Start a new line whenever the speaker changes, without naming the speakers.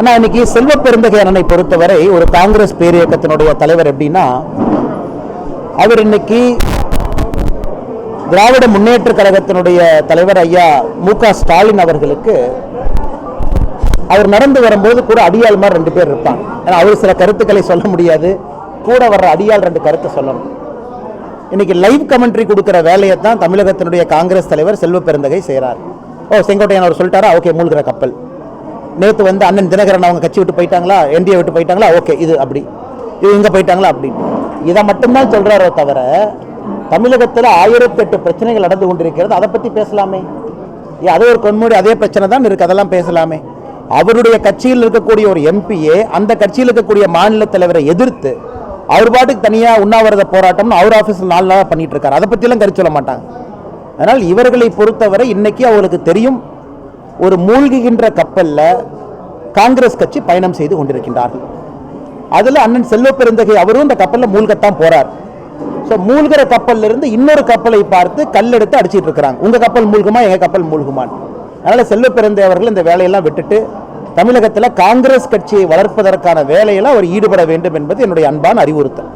ஆனால் இன்னைக்கு செல்வ பெருந்தகை அண்ணனை பொறுத்தவரை ஒரு காங்கிரஸ் பேரியக்கத்தினுடைய தலைவர் எப்படின்னா அவர் இன்னைக்கு திராவிட முன்னேற்ற கழகத்தினுடைய தலைவர் ஐயா மு ஸ்டாலின் அவர்களுக்கு அவர் நடந்து வரும்போது கூட அடியாள் மாதிரி ரெண்டு பேர் இருப்பாங்க. ஏன்னா அவர் சில கருத்துக்களை சொல்ல முடியாது. கூட வர்ற அடியாள் ரெண்டு கருத்தை சொல்லணும். இன்னைக்கு லைவ் கமெண்ட்ரி கொடுக்கிற வேலையை தான் தமிழகத்தினுடைய காங்கிரஸ் தலைவர் செல்வ பெருந்தகை செய்கிறார் ஓ செங்கோட்டையன் அவர் சொல்லிட்டாரா? ஓகே மூழ்கிற கப்பல். நேற்று வந்து அண்ணன் தினகரன் அவங்க கட்சி விட்டு போயிட்டாங்களா? என்டிஏ விட்டு போயிட்டாங்களா? ஓகே இது அப்படி. இது இங்கே போயிட்டாங்களா? அப்படி. இதை மட்டும்தான் சொல்கிறாரோ தவிர தமிழகத்தில் ஆயிரத்தி எட்டு பிரச்சனைகள் நடந்து கொண்டிருக்கிறது. அதை பற்றி பேசலாமே. ஏன் அது ஒரு கண்மூடி அதே பிரச்சனை தான் இருக்குது அதெல்லாம் பேசலாமே. அவருடைய கட்சியில் இருக்கக்கூடிய ஒரு எம்பியே அந்த கட்சியில் இருக்கக்கூடிய மாநில தலைவரை எதிர்த்து அவர் பாட்டுக்கு தனியாக உண்ணாவிரத போராட்டம்னு அவர் ஆஃபீஸில் நாலு நாளாக பண்ணிட்டு இருக்காரு. அதை பற்றிலாம் கருத்து சொல்ல மாட்டாங்க. அதனால் இவர்களை பொறுத்தவரை இன்னைக்கு அவங்களுக்கு தெரியும். ஒரு மூழ்குகின்ற கப்பல்ல காங்கிரஸ் கட்சி பயணம் செய்து கொண்டிருக்கின்றார்கள். அதில் அண்ணன் செல்வ பெருந்தகை அவரும் இந்த கப்பலில் மூழ்கத்தான் போறார். ஸோ மூழ்கிற கப்பல்லிருந்து இன்னொரு கப்பலை பார்த்து கல் எடுத்து அடிச்சிட்டு இருக்கிறாங்க. உங்கள் கப்பல் மூழ்குமா எங்கள் கப்பல் மூழ்குமான் அதனால் செல்வ பெருந்தை அவர்கள் இந்த வேலையெல்லாம் விட்டுட்டு தமிழகத்தில் காங்கிரஸ் கட்சியை வளர்ப்பதற்கான வேலையெல்லாம் அவர் ஈடுபட வேண்டும் என்பது என்னுடைய அன்பான அறிவுறுத்தல்.